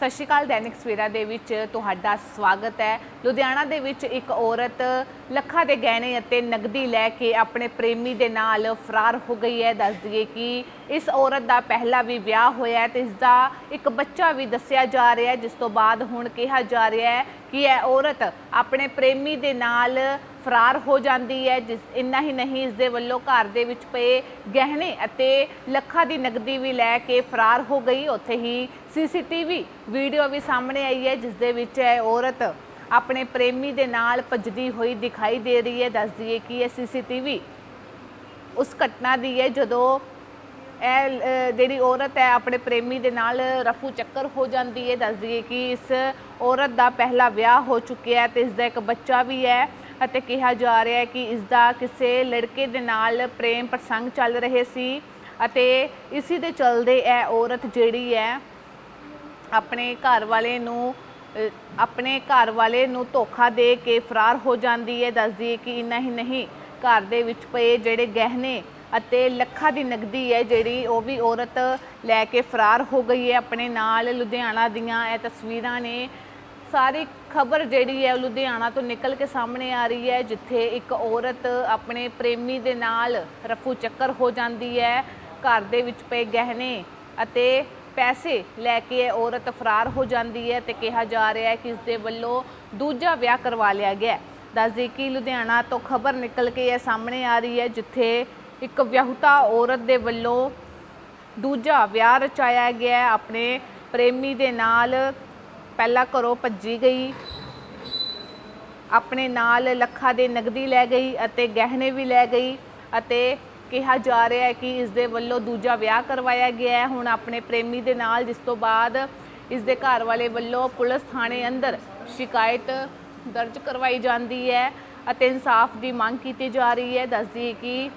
ਸਤਿ ਸ਼੍ਰੀ ਅਕਾਲ, ਦੈਨਿਕ ਸਵੇਰਾ ਦੇ ਵਿੱਚ ਤੁਹਾਡਾ ਸਵਾਗਤ ਹੈ। ਲੁਧਿਆਣਾ ਦੇ ਵਿੱਚ ਇੱਕ ਔਰਤ ਲੱਖਾਂ ਦੇ ਗਹਿਣੇ ਅਤੇ ਨਗਦੀ ਲੈ ਕੇ ਆਪਣੇ ਪ੍ਰੇਮੀ ਦੇ ਨਾਲ ਫਰਾਰ ਹੋ ਗਈ ਹੈ। ਦੱਸ ਦਈਏ ਕਿ ਇਸ ਔਰਤ ਦਾ ਪਹਿਲਾ ਵੀ ਵਿਆਹ ਹੋਇਆ ਹੈ ਤੇ ਇਸ ਦਾ ਇੱਕ ਬੱਚਾ ਵੀ ਦੱਸਿਆ ਜਾ ਰਿਹਾ ਹੈ, ਜਿਸ ਤੋਂ ਬਾਅਦ ਹੁਣ ਕਿਹਾ ਜਾ ਰਿਹਾ ਹੈ ਕਿ ਇਹ ਔਰਤ ਆਪਣੇ ਪ੍ਰੇਮੀ ਦੇ ਨਾਲ ਫਰਾਰ ਹੋ ਜਾਂਦੀ ਹੈ, ਜਿਸ ਇੰਨਾ ਹੀ ਨਹੀਂ, ਇਸ ਦੇ ਵੱਲੋਂ ਘਰ ਦੇ ਵਿੱਚ ਪਏ ਗਹਿਣੇ ਅਤੇ ਲੱਖਾਂ ਦੀ ਨਗਦੀ ਵੀ ਲੈ ਕੇ ਫਰਾਰ ਹੋ ਗਈ। ਉੱਥੇ ਹੀ ਸੀਸੀਟੀਵੀ ਵੀਡੀਓ ਵੀ ਸਾਹਮਣੇ ਆਈ ਹੈ, ਜਿਸ ਦੇ ਵਿੱਚ ਇਹ ਔਰਤ ਆਪਣੇ ਪ੍ਰੇਮੀ ਦੇ ਨਾਲ ਭੱਜਦੀ ਹੋਈ ਦਿਖਾਈ ਦੇ ਰਹੀ ਹੈ। ਦੱਸ ਦਈਏ ਕਿ ਇਹ ਸੀਸੀਟੀਵੀ ਉਸ ਘਟਨਾ ਦੀ ਹੈ, ਜਦੋਂ ਇਹ ਜਿਹੜੀ ਔਰਤ ਹੈ ਆਪਣੇ ਪ੍ਰੇਮੀ ਦੇ ਨਾਲ ਰਫੂ ਚੱਕਰ ਹੋ ਜਾਂਦੀ ਹੈ। ਦੱਸ ਦਈਏ ਕਿ ਇਸ ਔਰਤ ਦਾ ਪਹਿਲਾ ਵਿਆਹ ਹੋ ਚੁੱਕਿਆ ਹੈ ਤੇ ਇਸ ਦਾ ਇੱਕ ਬੱਚਾ ਵੀ ਹੈ। ਅਤੇ ਕਿਹਾ ਜਾ ਰਿਹਾ ਹੈ ਕਿ ਇਸ ਦਾ ਕਿਸੇ ਲੜਕੇ ਦੇ ਨਾਲ ਪ੍ਰੇਮ ਪ੍ਰਸੰਗ ਚੱਲ ਰਹੇ ਸੀ ਅਤੇ ਇਸੇ ਦੇ ਚਲਦੇ ਇਹ ਔਰਤ ਜਿਹੜੀ ਹੈ ਆਪਣੇ ਘਰ ਵਾਲੇ ਨੂੰ ਆਪਣੇ ਘਰ ਵਾਲੇ ਨੂੰ ਧੋਖਾ ਦੇ ਕੇ ਫਰਾਰ ਹੋ ਜਾਂਦੀ ਹੈ। ਦੱਸਦੀ ਹੈ ਕਿ ਇੰਨਾ ਹੀ ਨਹੀਂ, ਘਰ ਦੇ ਵਿੱਚ ਪਏ ਜਿਹੜੇ ਗਹਿਣੇ ਅਤੇ ਲੱਖਾਂ ਦੀ ਨਗਦੀ ਹੈ ਜਿਹੜੀ ਉਹ ਵੀ ਔਰਤ ਲੈ ਕੇ ਫਰਾਰ ਹੋ ਗਈ ਹੈ। ਆਪਣੇ ਨਾਲ ਲੁਧਿਆਣਾ ਦੀਆਂ ਇਹ ਤਸਵੀਰਾਂ ਨੇ ਸਾਰੀ ਖਬਰ ਜਿਹੜੀ ਹੈ ਲੁਧਿਆਣਾ ਤੋਂ ਨਿਕਲ ਕੇ ਸਾਹਮਣੇ ਆ ਰਹੀ ਹੈ, ਜਿੱਥੇ ਇੱਕ ਔਰਤ ਆਪਣੇ ਪ੍ਰੇਮੀ ਦੇ ਨਾਲ ਰਫੂ ਚੱਕਰ ਹੋ ਜਾਂਦੀ ਹੈ ਘਰ ਦੇ ਵਿੱਚ ਪਏ ਗਹਿਣੇ ਅਤੇ ਪੈਸੇ ਲੈ ਕੇ ਇਹ ਔਰਤ ਫਰਾਰ ਹੋ ਜਾਂਦੀ ਹੈ ਤੇ ਕਿਹਾ ਜਾ ਰਿਹਾ ਹੈ ਕਿ ਇਸ ਦੇ ਵੱਲੋਂ ਦੂਜਾ ਵਿਆਹ ਕਰਵਾ ਲਿਆ ਗਿਆ ਹੈ। ਦੱਸਦੇ ਕਿ ਲੁਧਿਆਣਾ ਤੋਂ ਖਬਰ ਨਿਕਲ ਕੇ ਇਹ ਸਾਹਮਣੇ ਆ ਰਹੀ ਹੈ, ਜਿੱਥੇ ਇੱਕ ਵਿਆਹੁਤਾ ਔਰਤ ਦੇ ਵੱਲੋਂ ਦੂਜਾ ਵਿਆਹ ਰਚਾਇਆ ਗਿਆ ਆਪਣੇ ਪ੍ਰੇਮੀ ਦੇ ਨਾਲ ਪਹਿਲਾਂ ਘਰੋਂ ਭੱਜੀ ਗਈ। ਆਪਣੇ ਨਾਲ ਲੱਖਾਂ ਦੇ ਨਗਦੀ ਲੈ ਗਈ ਅਤੇ ਗਹਿਣੇ ਵੀ ਲੈ ਗਈ ਅਤੇ ਕਿਹਾ ਜਾ ਰਿਹਾ ਹੈ ਕਿ ਇਸ ਦੇ ਵੱਲੋਂ ਦੂਜਾ ਵਿਆਹ ਕਰਵਾਇਆ ਗਿਆ ਹੈ। ਹੁਣ ਆਪਣੇ ਪ੍ਰੇਮੀ ਦੇ ਨਾਲ, ਜਿਸ ਤੋਂ ਬਾਅਦ ਇਸ ਦੇ ਘਰ ਵਾਲੇ ਵੱਲੋਂ ਪੁਲਿਸ ਥਾਣੇ ਅੰਦਰ ਸ਼ਿਕਾਇਤ ਦਰਜ ਕਰਵਾਈ ਜਾਂਦੀ ਹੈ ਅਤੇ ਇਨਸਾਫ ਦੀ ਮੰਗ ਕੀਤੀ ਜਾ ਰਹੀ ਹੈ। ਦੱਸਦੀ ਹੈ ਕਿ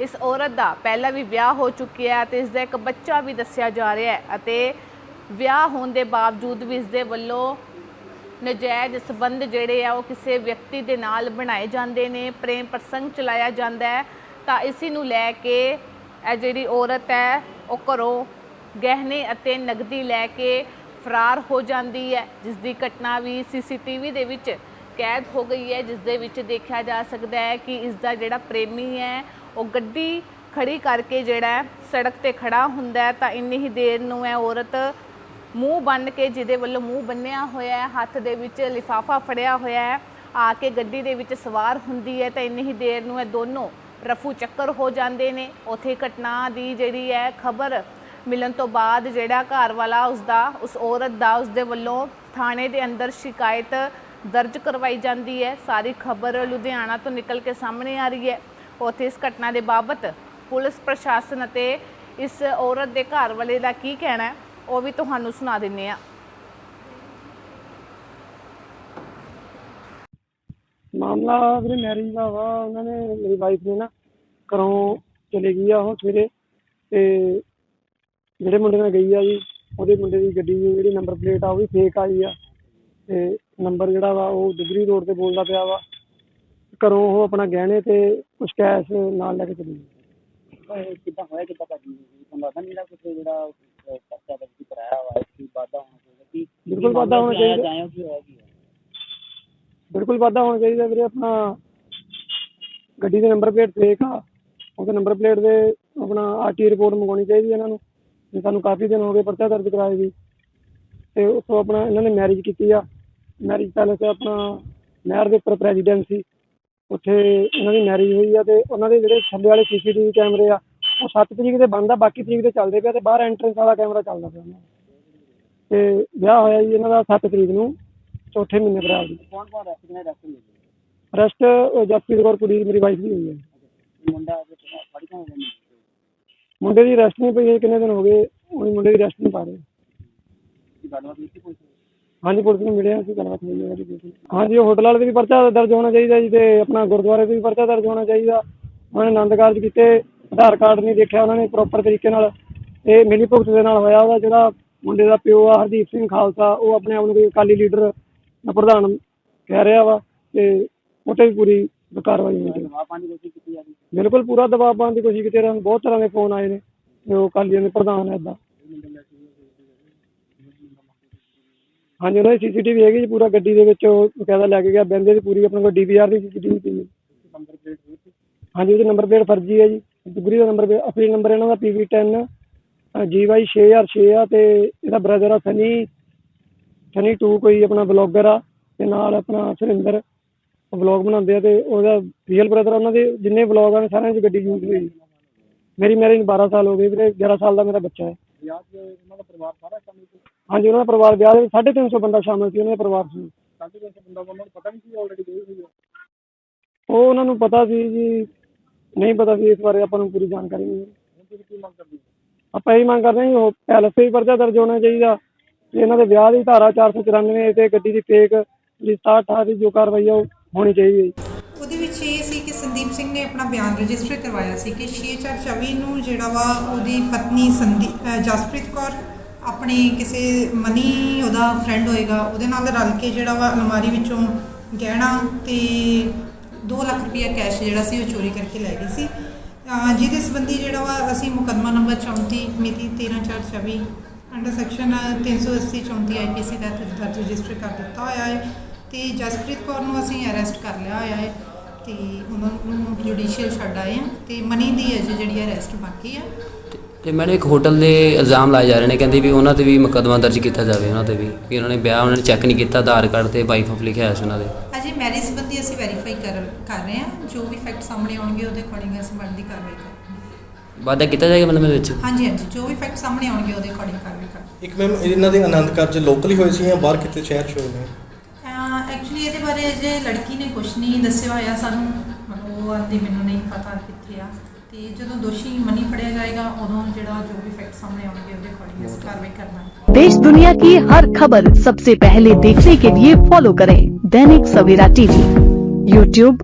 ਇਸ ਔਰਤ ਦਾ ਪਹਿਲਾਂ ਵੀ ਵਿਆਹ ਹੋ ਚੁੱਕਿਆ ਹੈ ਤੇ ਇਸ ਦਾ ਇੱਕ ਬੱਚਾ ਵੀ ਦੱਸਿਆ ਜਾ ਰਿਹਾ ਹੈ ਅਤੇ ਵਿਆਹ ਹੋਣ ਦੇ ਬਾਵਜੂਦ ਵੀ ਇਸ ਦੇ ਵੱਲੋਂ ਨਜਾਇਜ਼ ਸਬੰਧ ਜਿਹੜੇ ਆ ਉਹ ਕਿਸੇ ਵਿਅਕਤੀ ਦੇ ਨਾਲ ਬਣਾਏ ਜਾਂਦੇ ਨੇ, ਪ੍ਰੇਮ ਪ੍ਰਸੰਗ ਚਲਾਇਆ ਜਾਂਦਾ ਹੈ, ਤਾਂ ਇਸੇ ਨੂੰ ਲੈ ਕੇ ਇਹ ਜਿਹੜੀ ਔਰਤ ਹੈ, ਉਹ ਘਰੋਂ ਗਹਿਣੇ ਅਤੇ ਨਗਦੀ ਲੈ ਕੇ ਫਰਾਰ ਹੋ ਜਾਂਦੀ ਹੈ ਜਿਸ ਦੀ ਘਟਨਾ ਵੀ ਸੀਸੀਟੀਵੀ ਦੇ ਵਿੱਚ ਕੈਦ ਹੋ ਗਈ ਹੈ ਜਿਸ ਦੇ ਵਿੱਚ ਦੇਖਿਆ ਜਾ ਸਕਦਾ ਹੈ ਕਿ ਇਸ ਦਾ ਜਿਹੜਾ ਪ੍ਰੇਮੀ ਹੈ, ਉਹ ਗੱਡੀ ਖੜੀ ਕਰਕੇ ਜਿਹੜਾ ਸੜਕ ਤੇ ਖੜਾ ਹੁੰਦਾ ਤਾਂ ਇੰਨੀ ਹੀ ਦੇਰ ਨੂੰ ਇਹ ਔਰਤ ਮੂੰਹ ਬੰਨ ਕੇ ਜਿਹਦੇ ਵੱਲੋਂ ਮੂੰਹ ਬੰਨਿਆ ਹੋਇਆ ਹੈ, ਹੱਥ ਦੇ ਵਿੱਚ ਲਿਫਾਫਾ ਫੜਿਆ ਹੋਇਆ ਹੈ, ਆ ਕੇ ਗੱਡੀ ਦੇ ਵਿੱਚ ਸਵਾਰ ਹੁੰਦੀ ਹੈ ਤਾਂ ਇੰਨੀ ਹੀ ਦੇਰ ਨੂੰ ਇਹ ਦੋਨੋਂ ਰਫੂ ਚੱਕਰ ਹੋ ਜਾਂਦੇ ਨੇ। ਉਥੇ ਘਟਨਾ ਦੀ ਜਿਹੜੀ ਹੈ ਖਬਰ ਮਿਲਣ ਤੋਂ ਬਾਅਦ ਜਿਹੜਾ ਘਰ ਵਾਲਾ ਉਸ ਦਾ ਉਸ ਔਰਤ ਦਾ ਉਸ ਦੇ ਵੱਲੋਂ ਥਾਣੇ ਦੇ ਅੰਦਰ ਸ਼ਿਕਾਇਤ ਦਰਜ ਕਰਵਾਈ ਜਾਂਦੀ ਹੈ। ਸਾਰੀ ਖਬਰ ਲੁਧਿਆਣਾ ਤੋਂ ਨਿਕਲ ਕੇ ਸਾਹਮਣੇ ਆ ਰਹੀ ਹੈ। ਉਥੇ ਇਸ ਘਟਨਾ ਦੇ ਬਾਬਤ ਪੁਲਿਸ ਪ੍ਰਸ਼ਾਸਨ ਅਤੇ ਇਸ ਔਰਤ ਦੇ ਘਰ ਵਾਲੇ ਦਾ ਕੀ ਕਹਿਣਾ ਹੈ? ਉਹ ਵੀ ਤੁਹਾਨੂੰ ਸੁਣਾ ਦਿੰਨੇ ਆ। ਮਾਮਲਾ ਵੀਰੇ ਮੈਰਿਜ ਦਾ ਵਾ ਉਹਨਾਂ ਨੇ ਮੇਰੀ ਵਾਈਫ ਨੇ ਨਾ ਘਰੋਂ ਚਲੇ ਗਈ ਆ ਉਹ ਸਵੇਰੇ ਤੇ ਜਿਹੜੇ ਮੁੰਡੇ ਨਾਲ ਗਈ ਆ ਜੀ ਉਹਦੇ ਮੁੰਡੇ ਦੀ ਗੱਡੀ ਦੀ ਜਿਹੜੀ ਨੰਬਰ ਪਲੇਟ ਆ ਉਹ ਵੀ ਫੇਕ ਆਈ ਆ। ਤੇ ਨੰਬਰ ਜਿਹੜਾ ਵਾ ਉਹ ਦੁਗਰੀ ਰੋਡ ਤੇ ਬੋਲਦਾ ਪਿਆ ਵਾ। ਘਰੋਂ ਉਹ ਆਪਣਾ ਗਹਿਣੇ ਤੇ ਕੁਝ ਕੈਸ਼ ਨਾਲ ਲੈ ਕੇ ਚਲੀ ਗਈ। ਕਿੱਦਾਂ ਹੋਇਆ ਕਿੱਦਾਂ ਭਾਜੀ ਤੁਹਾਨੂੰ ਲੱਗਦਾ ਨਹੀਂ ਕੁਝ ਜਿਹੜਾ ਅਹ, ਪਰਚਾ ਦਰਜ ਕਰਾਇਆ ਵਾ ਕੀ ਵਾਧਾ ਹੋਣਾ ਚਾਹੀਦਾ ਕੀ ਬਿਲਕੁਲ ਵਾਧਾ ਹੋਣਾ ਚਾਹੀਦਾ। ਜਾਇਓ ਕੀ ਹੋਇਆ ਕੀ ਹੈ ਬਿਲਕੁਲ ਵਾਧਾ ਹੋਣਾ ਚਾਹੀਦਾ ਵੀਰੇ ਆਪਣਾ। ਗੱਡੀ ਦੇ ਨੰਬਰ ਪਲੇਟ ਫੇਕ ਆ। ਉਹਦੇ ਨੰਬਰ ਪਲੇਟ ਦੇ ਆਪਣਾ ਆਰਟੀ ਰਿਪੋਰਟ ਮੰਗਵਾਉਣੀ ਚਾਹੀਦੀ ਇਹਨਾਂ ਨੂੰ। ਜੇ ਸਾਨੂੰ ਕਾਫੀ ਦਿਨ ਹੋ ਗਏ ਪਰਚਾ ਦਰਜ ਕਰਾਏ ਵੀ ਤੇ ਉਸ ਤੋਂ ਆਪਣਾ ਇਹਨਾਂ ਨੇ ਮੈਰਿਜ ਕੀਤੀ ਆ। ਮੈਰਿਜ ਪੈਲੇਸ ਆਪਣਾ ਨਹਿਰ ਦੇ ਉੱਪਰ ਪ੍ਰੈਜ਼ੀਡੈਂਟ ਸੀ ਉੱਥੇ ਇਹਨਾਂ ਦੀ ਮੈਰਿਜ ਹੋਈ ਆ ਤੇ ਉਹਨਾਂ ਦੇ ਜਿਹੜੇ ਥੱਲੇ ਵਾਲੇ ਸੀਸੀਟੀਵੀ ਕੈਮਰੇ ਆ ਉਹ 7 ਤਰੀਕ ਦੇ ਬੰਦ ਆ ਬਾਕੀ ਤਰੀਕ ਦੇ ਚੱਲਦੇ ਪਿਆ ਤੇ ਬਾਹਰ ਐਂਟਰੈਂਸ ਵਾਲਾ ਕੈਮਰਾ ਚੱਲਦਾ ਪਿਆ ਉਹਨਾਂ ਦਾ। ਤੇ ਵਿਆਹ ਹੋਇਆ ਜੀ ਇਹਨਾਂ ਦਾ 7 ਤਰੀਕ ਨੂੰ ਚੌਥੇ ਮਹੀਨੇ ਦੀ ਕੌਣ ਕੌਣ ਰੈਸਟ ਕਿਨੇ ਰੈਸਟ ਮਿਲੇ ਰੈਸਟ ਜਸਪ੍ਰੀਤ ਕੌਰ ਕੁੜੀ ਮੇਰੀ ਵਾਈਫ ਦੀ ਹੋਈ ਹੈ। ਮੁੰਡਾ ਅੱਜ ਫੜੀ ਕੌਣ ਗਿਆ ਮੁੰਡੇ ਦੀ ਰੈਸਟ ਨਹੀਂ ਪਈ ਹੈ ਕਿੰਨੇ ਦਿਨ ਹੋ ਗਏ ਉਹੀ ਮੁੰਡੇ ਦੀ ਰੈਸਟ ਨਹੀਂ ਪਾ ਰਹੇ। ਕੀ ਗੱਲਬਾਤ ਹਾਂਜੀ ਪੁਲਿਸ ਨੂੰ ਮਿਲਿਆ ਸੀ ਗੱਲਬਾਤ ਹੋਈ ਹੈ ਉਹਦੀ ਹਾਂਜੀ ਉਹ ਹੋਟਲ ਵਾਲੇ ਤੇ ਵੀ ਪਰਚਾ ਦਰਜ ਹੋਣਾ ਚਾਹੀਦਾ ਜੀ ਤੇ ਆਪਣਾ ਗੁਰਦੁਆਰੇ ਤੇ ਵੀ ਪਰਚਾ ਦਰਜ ਹੋਣਾ ਚਾਹੀਦਾ। ਉਹਨਾਂ ਨੇ ਆਨੰਦ ਕਾਰਜ ਕੀਤੇ ਆਧਾਰ ਕਾਰਡ ਨਹੀਂ ਦੇਖਿਆ ਉਹਨਾਂ ਨੇ ਪ੍ਰੋਪਰ ਤਰੀਕੇ ਨਾਲ। ਇਹ ਮਿਲੀ ਭੁਗਤ ਦੇ ਨਾਲ ਹੋਇਆ ਉਹਦਾ ਜਿਹੜਾ ਮੁੰਡੇ ਦਾ ਪਿਓ ਆ ਹਰਦੀਪ ਸਿੰਘ ਖਾਲਸਾ ਉਹ ਆਪਣੇ ਆਪ ਨੂੰ ਕੋਈ ਅਕਾਲੀ ਲੀਡਰ ਦਾ ਪ੍ਰਧਾਨ ਕਹਿ ਰਿਹਾ ਵਾ ਤੇ ਉਹ 'ਤੇ ਵੀ ਪੂਰੀ ਕਾਰਵਾਈ ਕੀਤੀ ਜਾਂਦੀ ਬਿਲਕੁਲ ਪੂਰਾ ਦਬਾਅ ਪਾਉਣ ਦੀ ਕੋਸ਼ਿਸ਼ ਕੀਤੀ ਨੂੰ ਬਹੁਤ ਤਰ੍ਹਾਂ ਦੇ ਫੋਨ ਆਏ ਨੇ ਕਿ ਉਹ ਅਕਾਲੀਆਂ ਦੇ ਪ੍ਰਧਾਨ ਹੈ ਇਦਾਂ ਹਾਂਜੀ ਉਹਨਾਂ ਦੀ ਸੀਸੀਟੀਵੀ ਹੈਗੀ ਜੀ ਪੂਰਾ ਗੱਡੀ ਦੇ ਵਿੱਚ ਉਹ ਬਕਾਇਦਾ ਲੈ ਕੇ ਗਿਆ। ਬੰਦੇ ਦੀ ਪੂਰੀ ਆਪਣੇ ਕੋਲ ਡੀਵੀਆਰ ਦੀ ਸੀਸੀਟੀਵੀ ਪਈ ਹੈ। ਹੋਈ ਹਾਂਜੀ ਉਹਦੇ ਨੰਬਰ ਪਲੇਟ ਫਰਜ਼ੀ ਹੈ ਜੀ। ਦੁਗਰੀ ਦਾ ਨੰਬਰ ਅਸਲੀ ਨੰਬਰ ਇਹਨਾਂ ਦਾ PV10 GY 6006 ਆ ਤੇ ਇਹਦਾ ਬ੍ਰਦਰ ਆ ਸਨੀ ਸਨੀ 2 ਕੋਈ ਆਪਣਾ ਬਲੌਗਰ ਆ ਤੇ ਨਾਲ ਆਪਣਾ ਸੁਰਿੰਦਰ ਵਲੌਗ ਬਣਾਉਂਦੇ ਆ ਤੇ ਉਹਦਾ ਰੀਅਲ ਬ੍ਰਦਰ ਉਹਨਾਂ ਦੇ ਜਿੰਨੇ ਵਲੌਗ ਆ ਸਾਰਿਆਂ 'ਚ ਗੱਡੀ ਯੂਜ਼ ਹੋਈ। ਮੇਰੀ ਮੈਰਿਜ 12 ਸਾਲ ਹੋ ਗਏ ਵੀਰੇ 11 ਸਾਲ ਦਾ ਮੇਰਾ ਬੱਚਾ ਹੈ। ਹਾਂਜੀ ਉਹਨਾਂ ਦਾ ਪਰਿਵਾਰ ਵਿਆਹ ਦੇ ਵਿੱਚ 350 ਬੰਦਾ ਸ਼ਾਮਲ ਸੀ ਉਹਨਾਂ ਦੇ ਪਰਿਵਾਰ 'ਚ। ਸਾਢੇ ਤਿੰਨ ਸੌ ਬੰਦਾ ਉਹਨਾਂ ਨੂੰ ਪਤਾ ਨਹੀਂ ਸੀ ਆਲਰੇਡੀ ਗਈ ਹੋਈ ਹੈ ਉਹ ਉਹਨਾਂ ਨੂੰ ਪਤਾ ਸੀ ਜੀ ਨਹੀਂ ਪਤਾ ਸੀ ਇਸ ਬਾਰੇ ਆਪਾਂ ਨੂੰ ਪੂਰੀ ਜਾਣਕਾਰੀ ਨਹੀਂ ਹੈ। ਹੁਣ ਤੁਸੀਂ ਕੀ ਮੰਗ ਕਰਦੇ ਹੋ ਆਪਾਂ ਇਹ ਮੰਗ ਕਰਦੇ ਹਾਂ ਜੀ, ਉਹ ਪੈਲਸ ਤੇ ਵੀ ਪਰਚਾ ਦਰਜ ਹੋਣਾ ਚਾਹੀਦਾ। ਤੇ ਇਹਨਾਂ ਦੇ ਵਿਆਹ ਦੀ ਧਾਰਾ 494 ਤੇ ਗੱਡੀ ਦੀ ਫੇਕ ਜਿਹੜੀ 67 ਦੀ ਜੋ ਕਾਰਵਾਈ ਆ, ਉਹ ਹੋਣੀ ਚਾਹੀਦੀ ਹੈ ਜੀ। ਉਹਦੇ ਵਿੱਚ ਇਹ ਸੀ ਕਿ ਸੰਦੀਪ ਸਿੰਘ ਨੇ ਆਪਣਾ ਬਿਆਨ ਰਜਿਸਟਰ ਕਰਵਾਇਆ ਸੀ ਕਿ 6424 ਨੂੰ ਜਿਹੜਾ ਵਾ ਉਹਦੀ ਪਤਨੀ ਸੰਦੀ ਅਹ ਜਸਪ੍ਰੀਤ ਕੌਰ ਆਪਣੇ ਕਿਸੇ ਮਨੀ ਉਹਦਾ ਫਰੈਂਡ ਹੋਏਗਾ, ਉਹਦੇ ਨਾਲ ਰਲ ਕੇ ਜਿਹੜਾ ਵਾ ਅਲਮਾਰੀ ਵਿੱਚੋਂ ਗਹਿਣਾ ਤੇ 2 ਲੱਖ ਰੁਪਇਆ ਕੈਸ਼ ਜਿਹੜਾ ਸੀ ਉਹ ਚੋਰੀ ਕਰਕੇ ਲੈ ਗਈ ਸੀ। ਜਿਹਦੇ ਸੰਬੰਧੀ ਜਿਹੜਾ ਵਾ ਅਸੀਂ ਮੁਕੱਦਮਾ ਨੰਬਰ 34 ਮਿਤੀ 13424 ਅੰਡਰ ਸੈਕਸ਼ਨ 380 34 ਆਈਪੀਸੀ ਦਾ ਦਰਜ ਰਜਿਸਟਰ ਕਰ ਦਿੱਤਾ ਹੋਇਆ ਹੈ ਤੇ ਜਸਪ੍ਰੀਤ ਕੌਰ ਨੂੰ ਅਸੀਂ ਅਰੈਸਟ ਕਰ ਲਿਆ ਹੋਇਆ ਹੈ ਤੇ ਉਹਨਾਂ ਨੂੰ ਜੁਡੀਸ਼ੀਅਲ ਛੱਡ ਆਏ ਆ ਤੇ ਮਨੀ ਦੀ ਅਜੇ ਜਿਹੜੀ ਅਰੈਸਟ ਬਾਕੀ ਆ। ਤੇ ਮੈਨੂੰ ਇੱਕ ਹੋਟਲ ਦੇ ਇਲਜ਼ਾਮ ਲਾਏ ਜਾ ਰਹੇ ਨੇ, ਕਹਿੰਦੇ ਵੀ ਉਹਨਾਂ ਤੇ ਵੀ ਮੁਕੱਦਮਾ ਦਰਜ ਕੀਤਾ ਜਾਵੇ, ਉਹਨਾਂ ਤੇ ਵੀ ਕਿ ਉਹਨਾਂ ਨੇ ਵਿਆਹ, ਉਹਨਾਂ ਨੇ ਚੈੱਕ ਨਹੀਂ ਕੀਤਾ, ਆਧਾਰ ਕਾਰਡ ਤੇ ਵਾਈਫ ਆਫ ਲਿਖਿਆ ਹੋਇਆ ਸੀ ਉਹਨਾਂ ਦੇ ਅਜੇ ਮੈਰਿਜ ਸੰਬੰਧੀ ਅਸੀਂ ਵੈਰੀਫਾਈ ਕਰ ਕਰ ਰਹੇ ਹਾਂ ਜੋ ਵੀ ਫੈਕਟ ਸਾਹਮਣੇ ਆਉਣਗੇ ਉਹਦੇ ਅਕੋਰਡਿੰਗ ਅਸੀਂ ਬਣਦੀ ਕਾਰਵਾਈ ਕਰਾਂਗੇ ਵਾਅਦਾ ਕੀਤਾ ਜਾਏਗਾ ਮਤਲਬ ਇਹਦੇ ਵਿੱਚ ਹਾਂਜੀ ਹਾਂਜੀ ਜੋ ਵੀ ਫੈਕਟ ਸਾਹਮਣੇ ਆਉਣਗੇ ਉਹਦੇ ਅਕੋਰਡਿੰਗ ਕਾਰਵਾਈ ਕਰਾਂਗੇ ਇੱਕ ਮੈਮ ਇਹਨਾਂ ਦੇ ਆਨੰਦ ਕਾਰਜ ਲੋਕਲ ਹੀ ਹੋਏ ਸੀ ਜਾਂ ਬਾਹਰ ਕਿਤੇ ਸ਼ਹਿਰ 'ਚ ਹੋਏ ਨੇ ਐਕਚੁਅਲੀ ਇਹਦੇ ਬਾਰੇ ਅਜੇ ਲੜਕੀ ਨੇ ਕੁਝ ਨਹੀਂ ਦੱਸਿਆ ਹੋਇਆ ਸਾਨੂੰ ਮਤਲਬ ਉਹ ਆਂਦੀ ਮੈਨੂੰ ਨਹੀਂ ਪਤਾ ਕਿੱਥੇ ਆ ਤੇ ਜਦੋਂ ਦੋਸ਼ੀ ਮਨੀ ਫੜਿਆ ਜਾਏਗਾ ਉਦੋਂ ਜਿਹੜਾ ਜੋ ਵੀ ਫੈਕਟ ਸਾਹਮਣੇ ਆਉਣਗੇ ਉਹਦੇ ਅਕੋਰਡਿੰਗ ਅਸੀਂ ਕਾਰਵਾਈ ਕਰਨਾ देश दुनिया की हर खबर सबसे पहले देखने के लिए फॉलो करें दैनिक सवेरा टीवी यूट्यूब